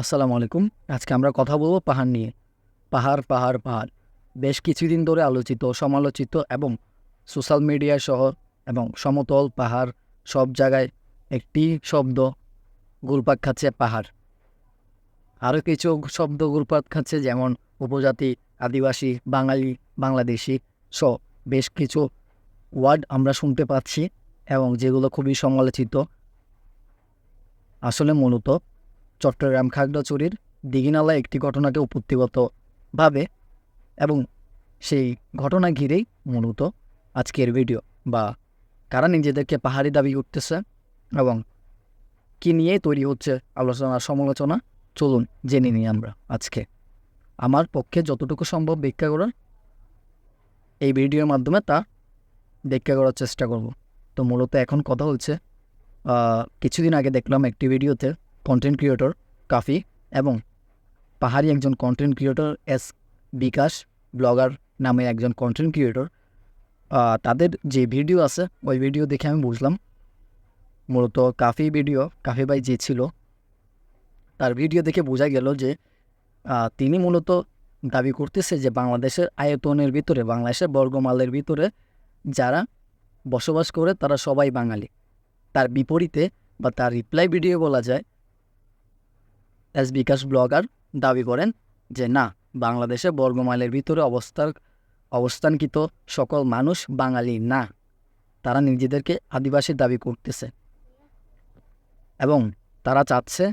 আসসালামু আলাইকুম। আজকে আমরা কথা বলব পাহাড় নিয়ে। পাহাড় পাহাড় পাহাড়। বেশ কিছুদিন ধরে আলোচিত, সমালোচিত এবং সোশ্যাল মিডিয়া সহ এবং সমতল পাহাড় সব জায়গায় একটি শব্দ গুলপাক খাচ্ছে পাহাড়। আরও কিছু শব্দ গুলপাক খাচ্ছে যেমন উপজাতি, আদিবাসী, বাঙালি, বাংলাদেশি সহ বেশ কিছু ওয়ার্ড আমরা শুনতে পাচ্ছি এবং যেগুলো খুবই সমালোচিত। আসলে মূলত চট্টগ্রাম খাগড়াছড়ির দিঘিনালা একটি ঘটনাকে উপত্যগতভাবে এবং সেই ঘটনা ঘিরেই মূলত আজকের ভিডিও বা কারা নিজেদেরকে পাহাড়ি দাবি করতেছে এবং কি নিয়ে তৈরি হচ্ছে আলোচনা সমালোচনা, চলুন জেনে নিই আমরা আজকে। আমার পক্ষে যতটুকু সম্ভব ব্যাখ্যা করার এই ভিডিওর মাধ্যমে তা ব্যাখ্যা করার চেষ্টা করব। তো মূলত এখন কথা হচ্ছে কিছুদিন আগে দেখলাম একটি ভিডিওতে কন্টেন্ট ক্রিয়েটর কাফি এবং পাহাড়ি একজন content creator S Bikash blogger নামে একজন কন্টেন্ট ক্রিয়েটর তাদের যে ভিডিও আছে, ওই ভিডিও দেখে আমি বুঝলাম। মূলত কাফি ভিডিও কাফি ভাই যে ছিল, তার ভিডিও দেখে বোঝা গেল যে তিনি মূলত দাবি করতেছে যে বাংলাদেশের আয়তনের ভিতরে, বাংলাদেশের বর্গমালের ভিতরে যারা বসবাস করে, তারা সবাই বাঙালি। তার বিপরীতে বা তার রিপ্লাই ভিডিও বলা যায় এস বিকাশ ব্লগার দাবি করেন যে, না, বাংলাদেশে বর্গমাইলের ভিতরে অবস্থার, অবস্থানকৃত সকল মানুষ বাঙালি না। তারা নিজেদেরকে আদিবাসী দাবি করতেছে এবং তারা চাচ্ছে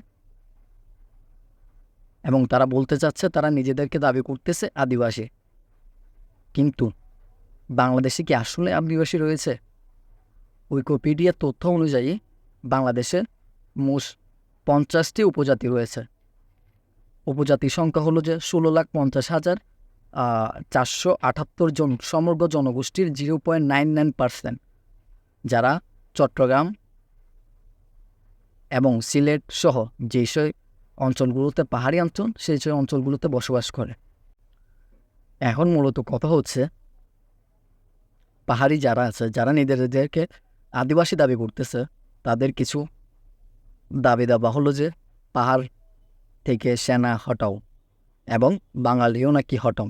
এবং তারা বলতে চাচ্ছে তারা নিজেদেরকে দাবি করতেছে আদিবাসী। কিন্তু বাংলাদেশে কি আসলে আদিবাসী রয়েছে? উইকিপিডিয়ার তথ্য অনুযায়ী বাংলাদেশের মোট পঞ্চাশটি উপজাতি রয়েছে। উপজাতির সংখ্যা হলো যে ষোলো লাখ পঞ্চাশ হাজার চারশো আটাত্তর জন সমগ্র জনগোষ্ঠীর zero point nine nine percent. যারা চট্টগ্রাম এবং সিলেট সহ যেসব অঞ্চলগুলোতে, পাহাড়ি অঞ্চল সেই সব অঞ্চলগুলোতে বসবাস করে। এখন মূলত কথা হচ্ছে, পাহাড়ি যারা আছে, যারা নিজেদেরকে আদিবাসী দাবি করতেছে, তাদের কিছু দাবি দাবা হলো যে পাহাড় থেকে সেনা হটাও এবং বাঙালিও নাকি হটাও।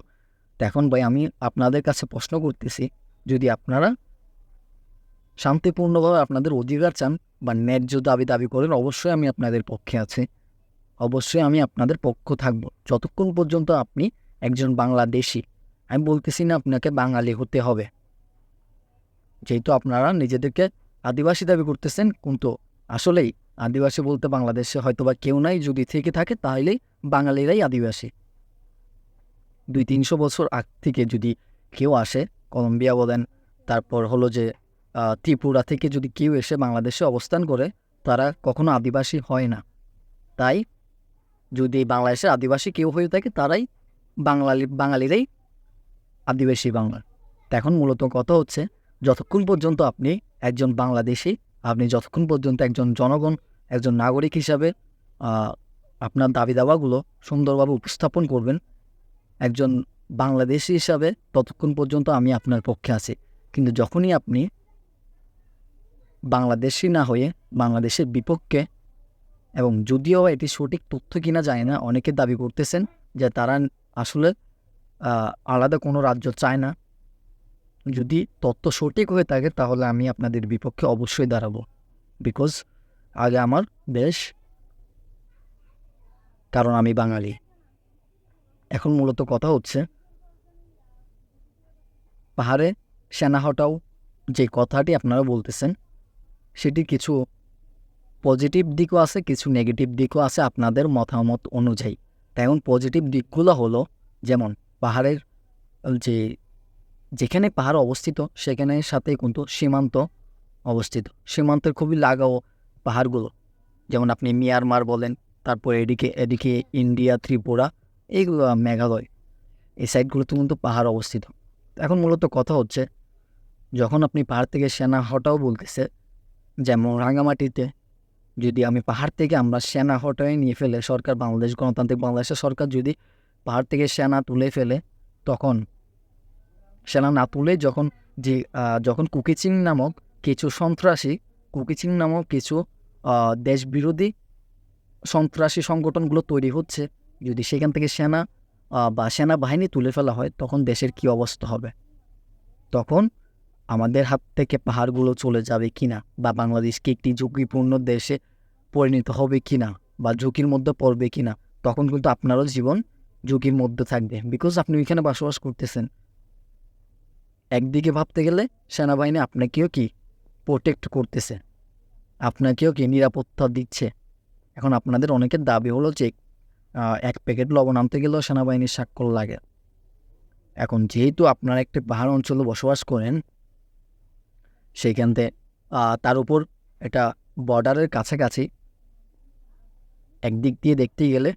এখন ভাই আমি আপনাদের কাছে প্রশ্ন করতেছি, যদি আপনারা শান্তিপূর্ণভাবে আপনাদের অধিকার চান বা ন্যায্য দাবি দাবি করেন, অবশ্যই আমি আপনাদের পক্ষে আছি। অবশ্যই আমি আপনাদের পক্ষ থাকব। যতক্ষণ পর্যন্ত আপনি একজন বাংলাদেশি, আমি বলতেছি না আপনাকে বাঙালি হতে হবে। যেহেতু আপনারা নিজেদেরকে আদিবাসী দাবি করতেছেন, কিন্তু আসলেই আদিবাসী বলতে বাংলাদেশে হয়তো বা কেউ নাই, যদি থেকে থাকে তাহলেই বাঙালিরাই আদিবাসী। দুই তিনশো বছর আগ থেকে যদি কেউ আসে কলম্বিয়া বলেন, তারপর হলো যে ত্রিপুরা থেকে যদি কেউ এসে বাংলাদেশে অবস্থান করে, তারা কখনো আদিবাসী হয় না। তাই যদি বাংলাদেশের আদিবাসী কেউ হয়ে থাকে, তারাই বাঙালি, বাঙালিরাই আদিবাসী বাংলা তো এখন মূলত কথা হচ্ছে, যতক্ষণ পর্যন্ত আপনি একজন বাংলাদেশি আপনি যতক্ষণ পর্যন্ত একজন জনগণ, একজন নাগরিক হিসাবে আপনার দাবি দাওয়াগুলো সুন্দরভাবে উপস্থাপন করবেন, একজন বাংলাদেশি হিসাবে ততক্ষণ পর্যন্ত আমি আপনার পক্ষে আছি। কিন্তু যখনই আপনি বাংলাদেশি না হয়ে বাংলাদেশের বিপক্ষে এবং যদিও এটি সঠিক তথ্য কিনা যায় না, অনেকে দাবি করতেছেন যে তারা আসলে আলাদা কোনো রাজ্য চায় না। যদি তথ্য সঠিক হয়ে থাকে, তাহলে আমি আপনাদের বিপক্ষে অবশ্যই দাঁড়াবো। বিকজ আগে আমার দেশ, কারণ আমি বাঙালি। এখন মূলত কথা হচ্ছে, পাহাড়ে সেনা হটাও যে কথাটি আপনারা বলতেছেন সেটি কিছু পজিটিভ দিকও আছে, কিছু নেগেটিভ দিকও আছে আপনাদের মতামত অনুযায়ী। এখন পজিটিভ দিকগুলো হলো, যেমন পাহাড়ের যে যেখানে পাহাড় অবস্থিত, সেখানে সাথে কিন্তু সীমান্ত অবস্থিত। সীমান্তের খুবই লাগাও পাহাড়গুলো। যেমন আপনি মিয়ানমার বলেন, তারপর এদিকে এদিকে ইন্ডিয়া, ত্রিপুরা, এইগুলো মেঘালয়, এই সাইডগুলোতে কিন্তু পাহাড় অবস্থিত। এখন মূলত কথা হচ্ছে, যখন আপনি পাহাড় থেকে সেনা হটাও বলতেছে, যেমন রাঙামাটিতে, যদি আমি পাহাড় থেকে আমরা সেনা হটাই নিয়ে ফেলে, সরকার বাংলাদেশ, গণতান্ত্রিক বাংলাদেশের সরকার যদি পাহাড় থেকে সেনা তুলে ফেলে, তখন সেনা না তুলে যখন যে যখন কুকিচিং নামক কিছু সন্ত্রাসী কুকিচিং নামক কিছু দেশবিরোধী সন্ত্রাসী সংগঠনগুলো তৈরি হচ্ছে, যদি সেখান থেকে সেনা বা সেনাবাহিনী তুলে ফেলা হয়, তখন দেশের কি অবস্থা হবে? তখন আমাদের হাত থেকে পাহাড়গুলো চলে যাবে কিনা, বা বাংলাদেশকে একটি ঝুঁকিপূর্ণ দেশে পরিণত হবে কিনা, বা ঝুঁকির মধ্যে পড়বে কিনা, তখন কিন্তু আপনারও জীবন ঝুঁকির মধ্যে থাকবে। বিকজ আপনি ওইখানে বসবাস করতেছেন একদিকে ভাবতে গেলে সেনাবাহিনী আপনাকেও কি প্রোটেক্ট করতেছে? আপনাকেও কি নিরাপত্তা দিচ্ছে? এখন আপনাদের অনেকের দাবি হলো যে এক প্যাকেট লবণ আনতে গেলেও সেনাবাহিনীর স্বাক্ষর লাগে। এখন যেহেতু আপনারা একটি পাহাড় অঞ্চলে বসবাস করেন সেইখানতে তার উপর এটা বর্ডারের কাছাকাছি একদিক দিয়ে দেখতে গেলে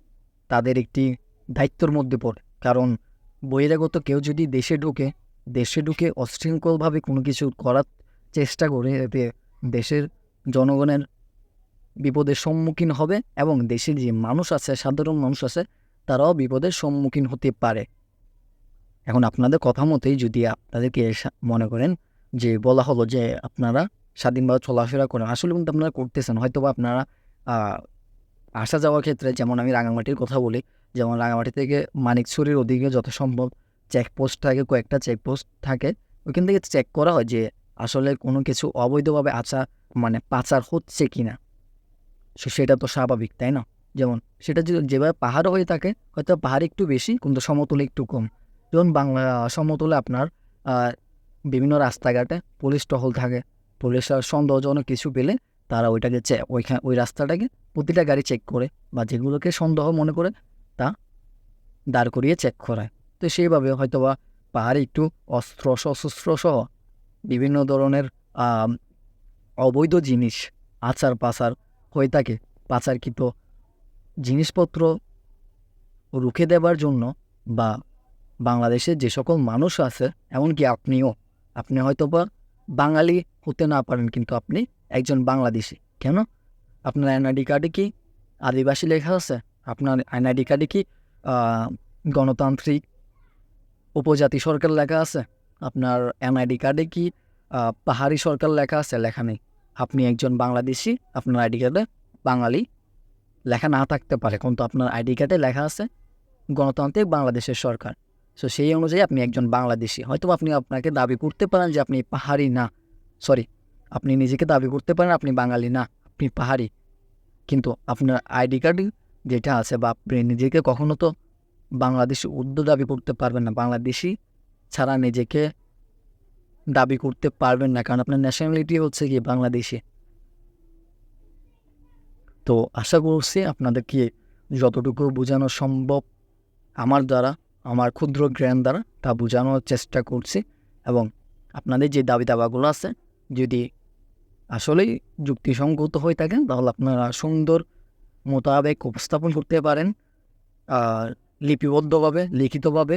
তাদের একটি দায়িত্বর মধ্যে পড়ে। কারণ বহিরাগত কেউ যদি দেশে ঢুকে দেশে ঢুকে অশৃঙ্খলভাবে কোনো কিছু করার চেষ্টা করে এতে দেশের জনগণের বিপদের সম্মুখীন হবে এবং দেশের যে মানুষ আছে, সাধারণ মানুষ আছে, তারাও বিপদের সম্মুখীন হতে পারে। এখন আপনাদের কথা মতোই যদি আপনাদেরকে মনে করেন যে, বলা হলো যে আপনারা স্বাধীনভাবে চলাফেরা করেন, আসলে কিন্তু আপনারা করতেছেন। হয়তো বা আপনারা আসা যাওয়ার ক্ষেত্রে যেমন আমি রাঙামাটির কথা বলি, যেমন রাঙামাটি থেকে মানিকছড়ির ওদিকে যত সম্ভব চেকপোস্ট থাকে, কয়েকটা চেকপোস্ট থাকে ওইখান থেকে চেক করা হয় যে আসলে কোনো কিছু অবৈধভাবে আচা মানে পাচার হচ্ছে কি না। সেটা তো স্বাভাবিক, তাই না? যেমন সেটা যদি যেভাবে পাহাড় হয়ে থাকে, হয়তো পাহাড় একটু বেশি, কিন্তু সমতলে একটু কম। যেমন বাংলা, সমতলে আপনার বিভিন্ন রাস্তাঘাটে পুলিশ টহল থাকে। পুলিশ আর সন্দেহজনক কিছু পেলে তারা ওইটাকে চে ওইখানে ওই রাস্তাটাকে প্রতিটা গাড়ি চেক করে বা যেগুলোকে সন্দেহ মনে করে তা দাঁড় করিয়ে চেক করায়। তো সেইভাবে হয়তো বা পাহাড়ে একটু অস্ত্র সশস্ত্র সহ বিভিন্ন ধরনের অবৈধ জিনিস আচার পাচার হয়ে থাকে। পাচারকৃত জিনিসপত্র রুখে দেবার জন্য বা বাংলাদেশে যে সকল মানুষ আছে, এমনকি আপনিও, আপনি হয়তো বা বাঙালি হতে না পারেন কিন্তু আপনি একজন বাংলাদেশি। কেন? আপনার এনআইডি কার্ডে কি আদিবাসী লেখা আছে? আপনার এনআইডি কার্ডে কি গণতান্ত্রিক উপজাতি সরকার লেখা আছে, আপনার এনআইডি কার্ডে কি পাহাড়ি সরকার লেখা আছে? লেখা নেই। আপনি একজন বাংলাদেশি, আপনার আইডি কার্ডে বাঙালি, লেখা না থাকতে পারে। কিন্তু আপনার আইডি কার্ডে লেখা আছে, গণতান্ত্রিক বাংলাদেশের সরকার। সো সেই অনুযায়ী আপনি একজন বাংলাদেশি। হয়তো আপনি আপনাকে দাবি করতে পারেন যে আপনি পাহাড়ি না। সরি আপনি নিজেকে দাবি করতে পারেন আপনি বাঙালি না, আপনি পাহাড়ি। কিন্তু আপনার আইডি কার্ড যেটা আছে বা আপনি নিজেকে কখনো তো বাংলাদেশি উর্দু দাবি করতে পারবেন না। বাংলাদেশি ছাড়া নিজেকে দাবি করতে পারবেন না, কারণ আপনার ন্যাশনালিটি হচ্ছে কি বাংলাদেশি। তো আশা করছি আপনাদেরকে যতটুকু বোঝানো সম্ভব, আমার দ্বারা, আমার ক্ষুদ্র জ্ঞান দ্বারা তা বোঝানোর চেষ্টা করছি এবং আপনাদের যে দাবি দাবাগুলো আছে, যদি আসলেই যুক্তিসঙ্গত হয়ে থাকেন, তাহলে আপনারা সুন্দর মোতাবেক উপস্থাপন করতে পারেন। আর লিপিবদ্ধভাবে লিখিতভাবে